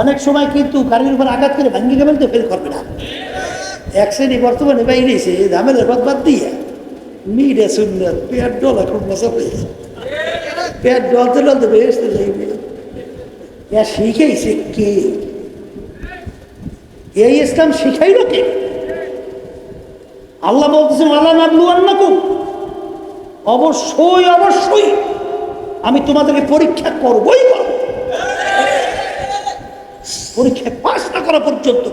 অনেক সময় কিন্তু গাড়ির উপর আঘাত করে ভাঙ্গি গেবেন তো ফেল করবে না। এক শ্রেণি বর্তমানে বাইরেছে ঝামেলার বাদ বাদ দিয়ে মিডে সুন্দর পেট ডলা খুব মজা পেয়েছে পেট ডলতে ডলতে বেসতে যাইবে এ শিখাইছে কে? এই ইসলাম শিখাইল কে? আল্লাহ বলতেছেন আল্লাহ নাবলু আন্নাকুম অবশ্যই অবশ্যই আমি তোমাদেরকে পরীক্ষা করবই করব পরীক্ষায় পাশ না করা পর্যন্ত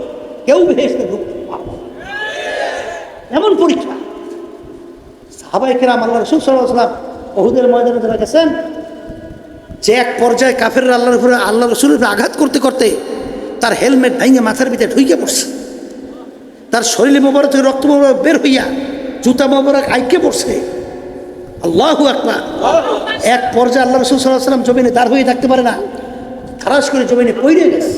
কেউ ভেসতে ঢুকতে পারবে এমন পরীক্ষা। সাহাবাই কেরাম আল্লাহ রসুল সাল্লাম বহুদের ময়দানে যারা গেছেন, যে এক পর্যায়ে কাফের আল্লাহর উপরে আল্লাহ উপরে আঘাত করতে করতে তার হেলমেট ভেঙে মাথার ভিতরে ঢুকে পড়ছে। তার শরীরে মোবারক থেকে রক্ত মোবারক বের হইয়া জুতা মোবারক আইকে পড়ছে। আল্লাহ আকবার। এক পর্যায়ে আল্লাহ রসুল সাল্লাহ সাল্লাম জমিনে দাঁড় হয়ে থাকতে পারে না। খারাস করে জমিনে পইরে গেছে।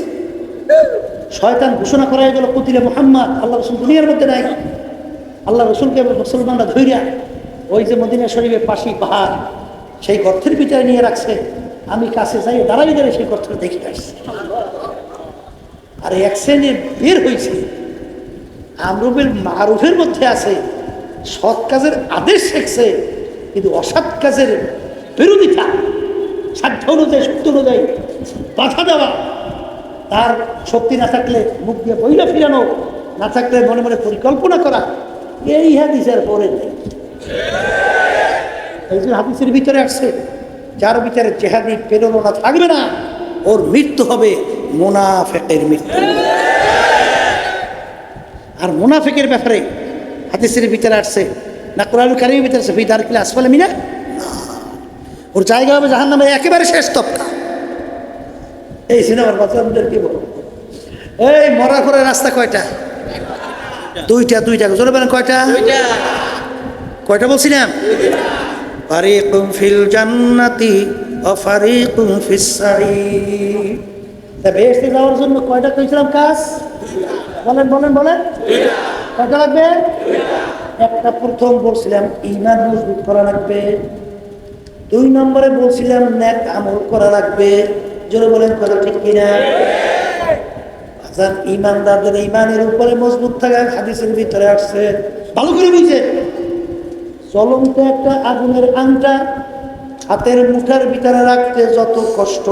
শয়তান ঘোষণা করা হয়ে গেল কুতিলে মোহাম্মদ। আল্লাহ রসুল দুনিয়ার মধ্যে নাই। আল্লাহ রসুলকে মুসলমানরা ধৈর্যা। ওই যে মদিনা শরীফের পাশেই পাহাড়, সেই গর্থের ভিতরে নিয়ে রাখছে। আমি কাছে যাই দাঁড়াই দাঁড়িয়ে সেই গর্তটা দেখে আসছি। আর এক শ্রেণির বের হয়েছে আমরুবের মারুফের মধ্যে আছে। সৎ কাজের আদেশ শেখছে, কিন্তু অসৎ কাজের বিরোধিতা। সাধ্য অনুযায়ী শক্তি অনুযায়ী বাধা দেওয়া। তার শক্তি না থাকলে মুখ দিয়ে বইলা ফিরানো, না থাকলে মনে মনে পরিকল্পনা করা, এই হাদিসের পরে নেই। হাদিসের ভিতরে আসছে, যার ভিতরে জেহাদি প্রেরণা থাকবে না, ওর মৃত্যু হবে মোনাফেকের মৃত্যু। আর মুনাফিকের ব্যাপারে হাদিসের ভিতরে আসছে, না কোরআন কারিমের ভিতরে আছে বিদার কিলে আসফালে মিনা ওর জায়গা হবে জাহান নামে একেবারে শেষ তপকা এই সিনেমার বাচ্চাদের কি বলব এই মরা করে রাস্তা কয়টা? দুইটা দুইটা। জোরে বলেন কয়টা? কয়টা বলছিলাম? ফারিকুম ফিল জান্নাতি ও ফারিকুম ফিস সারির তা বেহেশতে যাওয়ার জন্য কয়টা কইছিলাম কাজ? বলেন বলেন বলেন। কয়টা লাগবে? একটা প্রথম বলছিলাম ইমান মজবুত করা লাগবে। দুই নম্বরে বলছিলাম ন্যাক আমল করা লাগবে। জোরে বলেন কথা ঠিক কিনা? আজান ইমানদারদের ইমানের উপরে মজবুত থাকা হাদিসের ভিতরে আসছে। ভালো করে বুঝছে চলন্ত একটা আগুনের আংটা হাতের মুঠার ভিতরে রাখতে যত কষ্ট।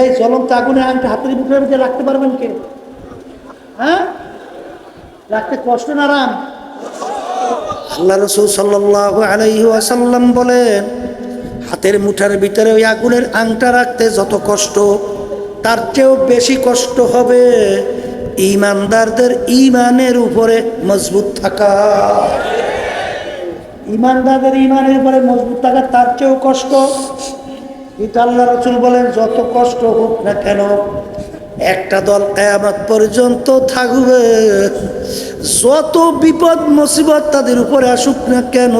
এই জ্বলন্ত আগুনের আংটা হাতের মুঠার ভিতরে রাখতে পারবেন কে? হ্যাঁ? রাখতে কষ্ট না আরাম আল্লাহ রসুল সাল্লাহ আলাইহি ওয়াসাল্লাম বলেন হাতের মুঠার ভিতরে ওই আগুনের আংটা রাখতে যত কষ্ট, তার চেয়েও বেশি কষ্ট হবে ইমানদারদের ইমানের উপরে মজবুত থাকা। ইমানদারদের ইমানের উপরে মজবুত থাকা তার চেয়েও কষ্ট। ইতাল্লা রচুল বলেন, যত কষ্ট হোক না কেন একটা দল কেয়ামত পর্যন্ত থাকবে। যত বিপদ, মুসিবত তাদের উপরে আসুক না কেন,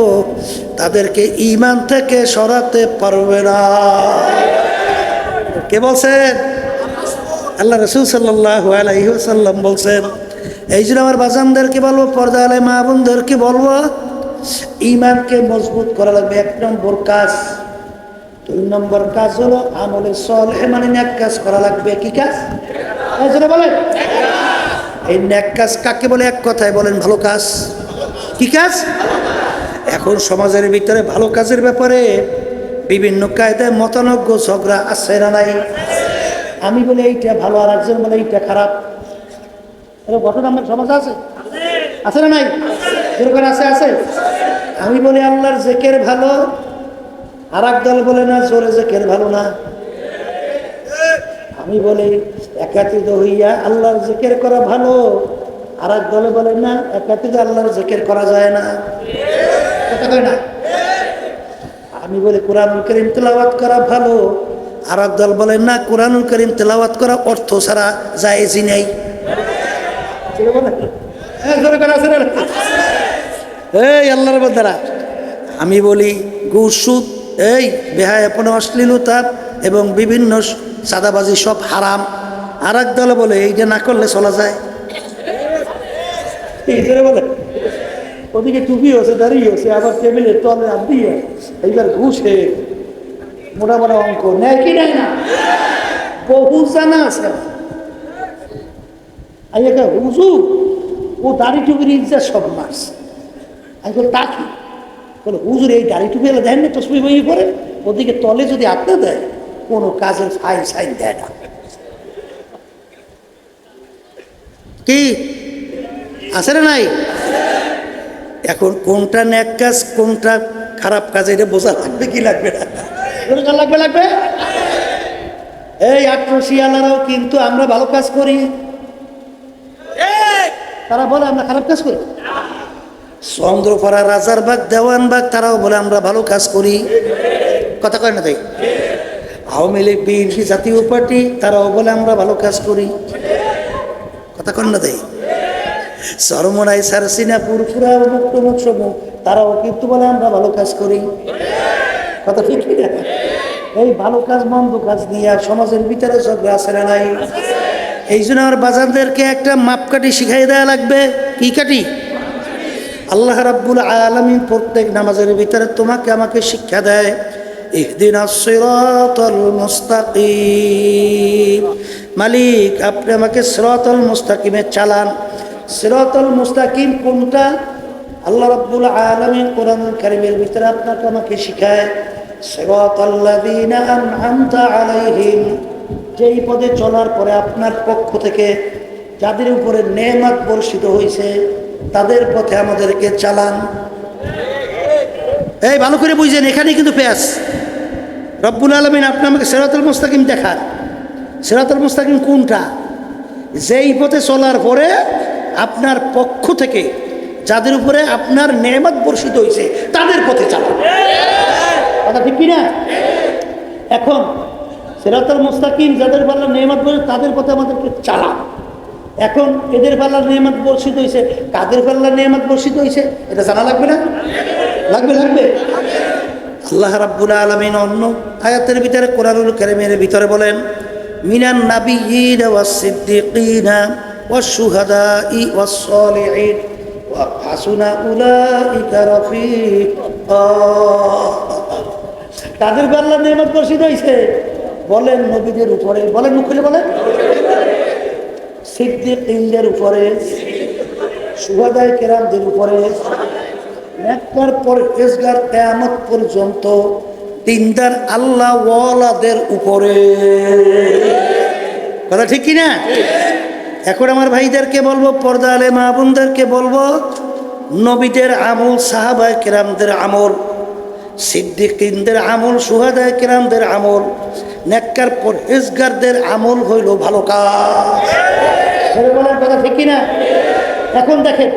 তাদেরকে ইমান থেকে সরাতে পারবে না। কে বলছেন? আল্লাহ রসুল আলাইসাল্লাম বলছেন, এই জন্য আমার বাজানদেরকে বলব পর্দা আলাই মা বোনদেরকে বলব ইমানকে মজবুত করা লাগবে। এক নম্বর কাজ দুই নম্বর কাজ হলো আমলে সল মানে ন্যাক কাজ করা লাগবে। কি কাজ? এই বলেন। এই ন্যাক কাজ কাকে বলে? এক কথায় বলেন, ভালো কাজ। কি কাজ? এখন সমাজের ভিতরে ভালো কাজের ব্যাপারে বিভিন্ন কায়দায় মতানজ্ঞ ঝগড়া আছে না নাই? আমি বলে এইটা ভালো আর একজন বলে এইটা খারাপ। এরকম ঘটনা আমার সমাজে আছে? আছে না নাই? আছে আছে। আমি বলি আল্লাহর জেকের ভালো আর এক দল বলে না, জোরে জেকের ভালো না। আমি বলি একাত্রিত হইয়া আল্লাহর জেকের করা ভালো। আর এক দলে বলে না একাত্রিত আল্লাহর জেকের করা যায় না। আমি বলি, কোরআনুল করিম তেলাওয়াত করা ভালো। আর এক দল বলে না, কোরআনুল করিম তেলাওয়াত করা অর্থ ছাড়া জায়েজই নেই? এই আল্লাহর বন্দারা, আমি বলি ঘুষ সুদ এই বেহায় বেহায়াপনা অশ্লীলতা এবং বিভিন্ন সাদাবাজি সব হারাম। আর এক দলে বলে এইটা না করলে চলা যায়। বলে, ওদিকে টুপি হচ্ছে দাঁড়িয়ে হচ্ছে আবার টেবিলের তলে হাত দিয়ে এইবার ঘুষে, মোটা মোটা অঙ্ক। নেয় কি নেয় না? বহু জানা আছে। আমি একটা ও দাড়ি টুপির ইজ্জা সব বলি তা কি? বলে হুজুর এই দাড়ি টুপি এলে দেন না, তসবি বই করে ওদিকে তলে যদি আপনা দেয়, কোনো কাজের ফাইল সাইন দেয় না। কি? আছে না নাই? এখন কোনটা ন্যাক কাজ, কোনটা খারাপ কাজ, এটা বোঝা লাগবে কি লাগবে না? লাগবে লাগবে? এই আট্রসিয়ালারাও কিন্তু আমরা ভালো কাজ করি। তারা বলে আমরা খারাপ কাজ করি? চন্দ্রপাড়া দেওয়ান দেওয়ানবাগ তারাও বলে আমরা ভালো কাজ করি। কথা কয় না তাই? আওয়ামী লীগ, বিএনপি জাতীয় পার্টি, তারাও বলে আমরা ভালো কাজ করি। কথা কন না তাই? সরমনাই সারসিনা পুরপুরা মুক্ত মুৎসব তারাও কিন্তু বলে আমরা ভালো কাজ করি। কথা ঠিক না এই ভালো কাজ, মন্দ কাজ নিয়ে সমাজের ভিতরে সব আছে না নাই? এই জন্য আমার বাজারদেরকে একটা মাপকাঠি শিখাই দেওয়া লাগবে। কি কাটি আল্লাহ রাব্বুল আলমিন প্রত্যেক নামাজের ভিতরে তোমাকে আমাকে শিক্ষা দেয়, ইহদিন মালিক, আপনি আমাকে সিরাতাল মুস্তাকিমে চালান। সিরাতাল মুস্তাকিম কোনটা? আল্লাহ রাব্বুল আলামিন কোরআন কারীমের ভিতরে আপনাকে আমাকে শিখায় যেই পদে চলার পরে আপনার পক্ষ থেকে যাদের উপরে নেমাত বর্ষিত হয়েছে তাদের পথে আমাদেরকে চালান। এই, ভালো করে বুঝছেন এখানে কিন্তু পেঁয়াজ। রব্বুল আলমিন আপনি আমাকে সেরাতুল মুস্তাকিম দেখান। সেরাতুল মুস্তাকিম কোনটা? যেই পথে চলার পরে আপনার পক্ষ থেকে যাদের উপরে আপনার নেমাত বর্ষিত হয়েছে তাদের পথে চালান। কথা ঠিক কিনা? এখন সেরাতুল মুস্তাকিম যাদের পাল্লা নেমাত বর্ষিত, তাদের পথে আমাদেরকে চালান। এখন এদের পাল্লা নেমাত বর্ষিত হয়েছে কাদের পাল্লা নেমাত বর্ষিত হয়েছে এটা জানা লাগবে না? লাগবে লাগবে? আল্লাহ রাব্বুল আলমিন অন্য আয়াতের ভিতরে কোরআনুল কারিমের ভিতরে বলেন, মিনান নাবিয়িন ওয়াস সিদ্দিকিনা ওয়াস শুহাদাই ওয়াস সালিহিন ওয়া হাসুনা উলাইকা তাদের আল্লাহ নেমত বর্ষিত হয়েছে বলেন নবীদের উপরে। বলেন মুখ খুলে বলেন। সিদ্দিকদের উপরে সুহাদায় কেরামদের উপরে একবার পর এসগার কেয়ামত পর্যন্ত দিনদার আল্লাহ ওয়ালাদের উপরে। কথা ঠিক কি না এখন আমার ভাইদেরকে বলব, পর্দা আলে মা বোনদেরকে বলব, নবীদের আমল সাহাবায় কেরামদের আমল সিদ্দিকদের আমল সুহাদায় কেরামদের আমল, নেককার পরহেজগারদের আমল হইল ভালো কাজ। বলার কথা ঠিক কিনা? এখন দেখেন।